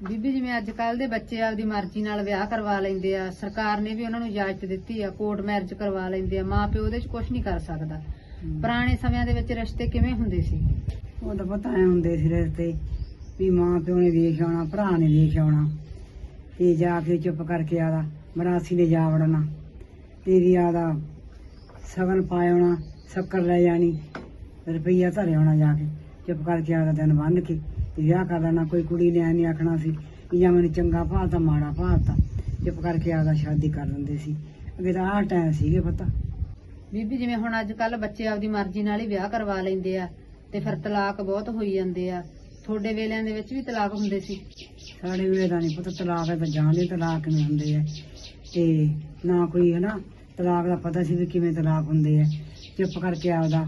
ਬੀਬੀ ਜਿਵੇਂ ਅੱਜ ਕੱਲ ਦੇ ਬੱਚੇ ਆਪਦੀ ਮਰਜ਼ੀ ਨਾਲ ਵਿਆਹ ਕਰਵਾ ਲੈਂਦੇ ਆ ਸਰਕਾਰ ਨੇ ਵੀ ਉਹਨਾਂ ਨੂੰ ਇਜਾਜ਼ਤ ਦਿੱਤੀ ਆ ਕੋਰਟ ਮੈਰਿਜ ਕਰਵਾ ਲੈਂਦੇ ਆ ਮਾਂ ਪਿਓ ਉਹਦੇ 'ਚ ਕੁਝ ਨਹੀਂ ਕਰ ਸਕਦਾ। ਪੁਰਾਣੇ ਸਮਿਆਂ ਦੇ ਵਿੱਚ ਰਿਸ਼ਤੇ ਕਿਵੇਂ ਹੁੰਦੇ ਸੀ? ਉਹ ਤਾਂ ਪਤਾ ਐ ਹੁੰਦੇ ਸੀ ਰਸਤੇ ਵੀ ਮਾਂ ਪਿਓ ਨੇ ਵੇਖ ਆਉਣਾ ਭਰਾ ਨੇ ਵੇਖ ਆਉਣਾ ਤੇ ਜਾ ਕੇ ਚੁੱਪ ਕਰਕੇ ਆਦਾ ਮਰਾਸੀ ਨੇ ਜਾ ਵੜਨਾ ਤੇ ਵੀ ਆਦਾ ਸਗਨ ਪਾਇਆਉਣਾ ਸ਼ੱਕਰ ਲੈ ਜਾਣੀ ਰੁਪਈਆ ਧਰੇ ਆਉਣਾ ਜਾ ਕੇ ਚੁੱਪ ਕਰਕੇ ਆਦਾ ਦਿਨ ਬੰਨ ਕੇ। ਤੇ ਵਿਆਹ ਕਰ ਲੈਣਾ ਕੋਈ ਕੁੜੀ ਨੇ ਐ ਨਹੀਂ ਆਖਣਾ ਸੀ ਕਿ ਜਾਂ ਮੈਨੂੰ ਚੰਗਾ ਭਾਲਤਾ ਮਾੜਾ ਭਾਲਤਾ। ਚੁੱਪ ਕਰਕੇ ਆਦਾ ਸ਼ਾਦੀ ਕਰ ਲੈਂਦੇ ਸੀ। ਅੱਗੇ ਤਾਂ ਆਹ ਟਾਈਮ ਸੀਗੇ ਪਤਾ। ਬੀਬੀ ਜਿਵੇਂ ਹੁਣ ਅੱਜ ਕੱਲ ਬੱਚੇ ਆਪਦੀ ਮਰਜ਼ੀ ਨਾਲ ਹੀ ਵਿਆਹ ਕਰਵਾ ਲੈਂਦੇ ਆ ਤੇ ਫਿਰ ਤਲਾਕ ਬਹੁਤ ਹੋਈ ਜਾਂਦੇ ਆ। ਤੁਹਾਡੇ ਵੇਲਿਆਂ ਦੇ ਵਿੱਚ ਵੀ ਤਲਾਕ ਹੁੰਦੇ ਸੀ? ਸਾਡੇ ਵੇਲੇ ਦਾ ਨਹੀਂ ਪਤਾ ਤਲਾਕ ਹੈ ਤਾਂ ਜਾਣਦੇ ਤਲਾਕ ਕਿਵੇਂ ਹੁੰਦੇ ਆ। ਤੇ ਨਾ ਕੋਈ ਹੈ ਨਾ ਤਲਾਕ ਦਾ ਪਤਾ ਸੀ ਵੀ ਕਿਵੇਂ ਤਲਾਕ ਹੁੰਦੇ ਆ। ਚੁੱਪ ਕਰਕੇ ਆਪਦਾ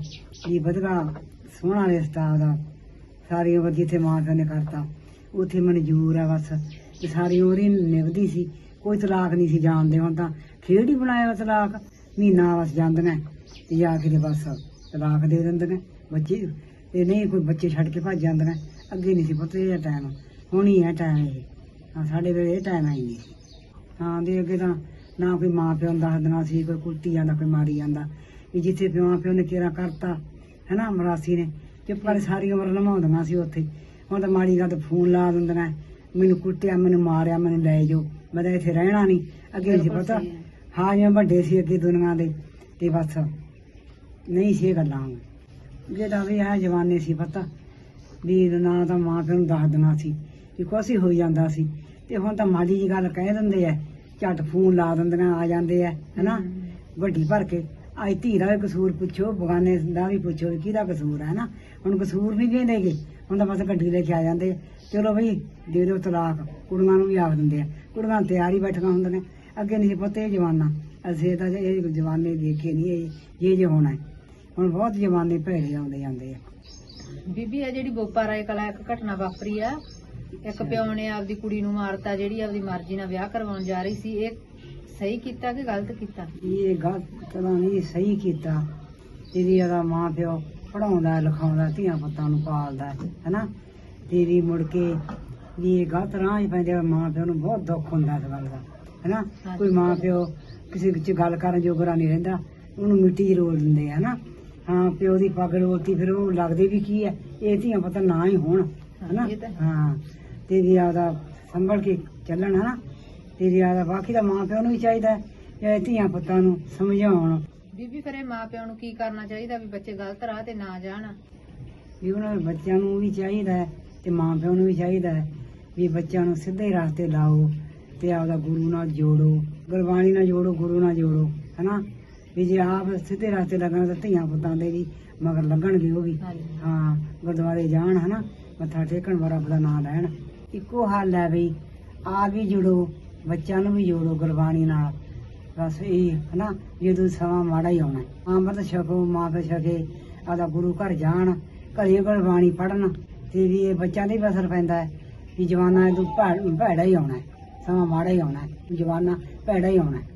ਵੀ ਵਧਗਾ ਸੋਹਣਾ ਰਿਸ਼ਤਾ ਆਪਦਾ ਸਾਰੀ ਉਮਰ ਜਿੱਥੇ ਮਾਂ ਪਿਓ ਨੇ ਕਰਤਾ। ਉੱਥੇ ਮਨਜ਼ੂਰ ਆ ਬਸ। ਤੇ ਸਾਰੀ ਉਮਰ ਹੀ ਨਿਭਦੀ ਸੀ। ਕੋਈ ਤਲਾਕ ਨਹੀਂ ਸੀ ਜਾਣਦੇ ਹੁਣ ਤਾਂ। ਖੇਡ ਹੀ ਬਣਾਇਆ ਵਾ ਤਲਾਕ। ਮਹੀਨਾ ਬਸ ਜਾਂਦੀਆਂ ਤੇ ਜਾ ਕੇ ਤੇ ਬਸ ਤਲਾਕ ਦੇ ਦਿੰਦੇ ਨੇ। ਬੱਚੇ ਤੇ ਨਹੀਂ ਕੋਈ ਬੱਚੇ ਛੱਡ ਕੇ ਭੱਜ ਜਾਂਦੇ ਨੇ। ਅੱਗੇ ਨਹੀਂ ਸੀ ਪਤਾ, ਇਹ ਟਾਈਮ ਹੁਣ ਹੀ ਹੈ ਟਾਈਮ ਇਹ। ਹਾਂ, ਸਾਡੇ ਵੇਲੇ ਇਹ ਟਾਈਮ ਆਈ ਨਹੀਂ ਸੀ ਹਾਂ, ਦੇ ਅੱਗੇ ਤਾਂ ਨਾ ਕੋਈ ਮਾਂ ਪਿਓ ਨੂੰ ਦੱਸਦਣਾ ਸੀ ਕੋਈ ਕੁੱਟੀ ਜਾਂਦਾ ਕੋਈ ਮਾਰੀ ਜਾਂਦਾ ਵੀ ਜਿੱਥੇ ਪਿਓ ਪਿਓ ਨੇ ਕੇਰਾ ਕਰਤਾ ਹੈ ਨਾ ਮਰਾਸੀ ਨੇ ਚੁੱਪ ਕਰ ਸਾਰੀ ਉਮਰ ਲਮਾਉਂਦੀਆਂ ਸੀ ਉੱਥੇ। ਹੁਣ ਤਾਂ ਮਾੜੀ ਗੱਲ ਤੇ ਫੋਨ ਲਾ ਦਿੰਦੀਆਂ। ਮੈਨੂੰ ਕੁੱਟਿਆ ਮੈਨੂੰ ਮਾਰਿਆ ਮੈਨੂੰ ਲੈ ਜਾਓ। ਮੈਂ ਤਾਂ ਇੱਥੇ ਰਹਿਣਾ ਨਹੀਂ। ਅੱਗੇ ਸੀ ਬਿਲਕੁਲ ਪਤਾ ਹੈ। ਜਿਵੇਂ ਵੱਡੇ ਸੀ ਅੱਗੇ ਦੁਨੀਆ ਦੇ। ਤੇ ਬਸ ਨਹੀਂ ਸੀ ਇਹ ਗੱਲਾਂ ਜਿਹੜਾ ਵੀ ਇਹ ਜਵਾਨੇ ਸੀ ਪਤਾ। ਵੀ ਨਾ ਤਾਂ ਮਾਂ ਪਿਓ ਨੂੰ ਦੱਸ ਦੇਣਾ ਸੀ ਵੀ ਕੁਛ ਹੀ ਜਾਂਦਾ ਸੀ। ਤੇ ਹੁਣ ਤਾਂ ਮਾੜੀ ਜੀ ਗੱਲ ਕਹਿ ਦਿੰਦੇ ਆ। ਝੱਟ ਫੋਨ ਲਾ ਦਿੰਦੀਆਂ ਆ ਜਾਂਦੇ ਆ ਹੈਨਾ? ਵੱਡੀ ਭਰ ਕੇ। ਅੱਜ ਧੀ ਦਾ ਕਸੂਰ ਪੁੱਛੋ ਬਗਾਨੇ ਦਾ ਵੀ ਪੁੱਛੋ ਵੀ ਕਿਹਦਾ ਕਸੂਰ ਹੈ ਨਾ? ਹੁਣ ਕਸੂਰ ਵੀ ਕਹਿੰਦੇਗੇ ਹੁਣ ਤਾਂ ਬਸ ਗੱਡੀ ਲੈ ਕੇ ਆ ਜਾਂਦੇ ਆ। ਚਲੋ ਬਈ ਦੇ ਦਿਓ ਤਲਾਕ ਕੁੜੀਆਂ ਨੂੰ ਵੀ ਆਖ ਦਿੰਦੇ ਆ। ਕੁੜੀਆਂ ਤਿਆਰੀ ਬੈਠੀਆਂ ਹੁੰਦੀਆਂ ਨੇ। ਅੱਗੇ ਨਹੀਂ ਪਤਾ ਜਵਾਨਾ ਅਸੀਂ ਤਾਂ ਇਹ ਜਵਾਨੇ ਦੇਖੇ ਨਹੀਂ ਇਹ ਇਹ ਜੇ ਹੋਣਾ ਹੈ। ਹੁਣ ਬਹੁਤ ਜਵਾਨੇ ਭੈੜੇ ਆਉਂਦੇ ਜਾਂਦੇ ਆ। ਬੀਬੀ ਇਹ ਜਿਹੜੀ ਬੋਪਾ ਰਾਏ ਕਲਾ ਇੱਕ ਘਟਨਾ ਵਾਪਰੀ ਆ। ਇੱਕ ਪਿਓ ਨੇ ਆਪਦੀ ਕੁੜੀ ਨੂੰ ਮਾਰਤਾ ਜਿਹੜੀ ਆਪਦੀ ਮਰਜ਼ੀ ਨਾਲ ਵਿਆਹ ਕਰਵਾਉਣ ਜਾ ਰਹੀ ਸੀ। ਇਹ ਸਹੀ ਕੀਤਾ ਕਿ ਗਲਤ ਕੀਤਾ? ਇਹ ਗਲਤ ਤਰ੍ਹਾਂ ਨਹੀਂ ਸਹੀ ਕੀਤਾ। ਤੇਰੀ ਉਹਦਾ ਮਾਂ ਪਿਓ ਪੜਾਉਂਦਾ ਲਿਖਾਉਂਦਾ ਧੀਆਂ ਪੁੱਤਾਂ ਨੂੰ ਪਾਲਦਾ ਹੈ, ਹਨਾ? ਤੇਰੀ ਮੁੜ ਕੇ ਵੀ ਇਹ ਗਲਤ ਰਾਹ ਹੀ ਪੈਂਦੇ ਆ, ਮਾਂ ਪਿਓ ਨੂੰ ਬਹੁਤ ਦੁੱਖ ਹੁੰਦਾ ਇਸ ਗੱਲ ਦਾ ਹਨਾ। ਕੋਈ ਮਾਂ ਪਿਓ ਕਿਸੇ ਵਿੱਚ ਗੱਲ ਕਰਨ ਜੋਗਰਾ ਨਹੀਂ ਰਹਿੰਦਾ ਉਹਨੂੰ ਮਿੱਟੀ 'ਚ ਰੋਲ ਦਿੰਦੇ ਆ ਹਨਾ? ਹਾਂ ਪਿਓ ਦੀ ਪੱਗ ਰੋਲਤੀ ਫਿਰ ਉਹ ਲੱਗਦੇ ਵੀ ਕੀ ਹੈ? ਇਹ ਧੀਆਂ ਪੁੱਤ ਨਾ ਹੀ ਹੋਣ ਹਨਾ? ਇਹ ਤਾਂ ਹੈ। ਹਾਂ ਤੇਰੀ ਆਪਦਾ ਸੰਭਲ ਕੇ ਚੱਲਣ ਹਨਾ? ਤੇਰੀ ਆਪਦਾ ਬਾਕੀ ਦਾ ਮਾਂ ਪਿਓ ਨੂੰ ਵੀ ਚਾਹੀਦਾ ਹੈ ਇਹ ਧੀਆਂ ਪੁੱਤਾਂ ਨੂੰ ਸਮਝਾਉਣ। ਬੀਬੀ ਮਾਂ ਪਿਓ ਨੂੰ ਕੀ ਕਰਨਾ ਚਾਹੀਦਾ ਵੀ ਬੱਚੇ ਗਲਤ ਰਾਹ ਤੇ ਨਾ ਜਾਣ? ਵੀ ਉਹਨਾਂ ਦੇ ਬੱਚਿਆਂ ਨੂੰ ਵੀ ਚਾਹੀਦਾ ਹੈ ਤੇ ਮਾਂ ਪਿਓ ਨੂੰ ਵੀ ਚਾਹੀਦਾ ਹੈ ਵੀ ਬੱਚਿਆਂ ਨੂੰ ਸਿੱਧੇ ਰਸਤੇ ਲਾਓ ਤੇ ਆਪਦਾ ਗੁਰੂ ਨਾਲ ਜੋੜੋ ਗੁਰਬਾਣੀ ਨਾਲ ਜੋੜੋ ਗੁਰੂ ਨਾਲ ਜੋੜੋ ਹਨਾ? ਵੀ ਜੇ ਆਪ ਸਿੱਧੇ ਰਸਤੇ ਲੱਗਣ ਤਾਂ ਧੀਆਂ ਪੁੱਤਾਂ ਦੇ ਵੀ ਮਗਰ ਲੱਗਣਗੇ ਉਹ ਵੀ। ਹਾਂਜੀ। ਹਾਂ ਗੁਰਦੁਆਰੇ ਜਾਣ ਹਨਾ? ਮੱਥਾ ਟੇਕਣ ਵਾਰਾ ਦਾ ਨਾਮ ਲੈਣ। ਇੱਕੋ ਹੱਲ ਹੈ ਵੀ ਆ ਵੀ ਜੁੜੋ ਬੱਚਿਆਂ ਨੂੰ ਵੀ ਜੋੜੋ ਗੁਰਬਾਣੀ ਨਾਲ। ਬਸ ਇਹ, ਹਨਾ, ਜਦੋਂ ਸਮਾਂ ਮਾੜਾ ਹੀ ਆਉਣਾ। ਅੰਮ੍ਰਿਤ ਛਕੋ, ਮਾਂ ਪਿਓ ਛਕੇ ਆਦਾ ਗੁਰੂ ਘਰ ਜਾਣ, ਘਰੇ ਗੁਰਬਾਣੀ ਪੜਨ ਤੇ ਵੀ ਇਹ ਬੱਚਿਆਂ ਦੇ ਵੀ ਅਸਰ ਪੈਂਦਾ ਹੈ ਵੀ ਜਵਾਨਾ ਇਹ ਭੈੜਾ ਹੀ ਆਉਣਾ ਹੈ। ਸਮਾਂ ਮਾੜਾ ਹੀ ਆਉਣਾ ਹੈ, ਜਵਾਨਾ ਭੈੜਾ ਹੀ ਆਉਣਾ ਹੈ।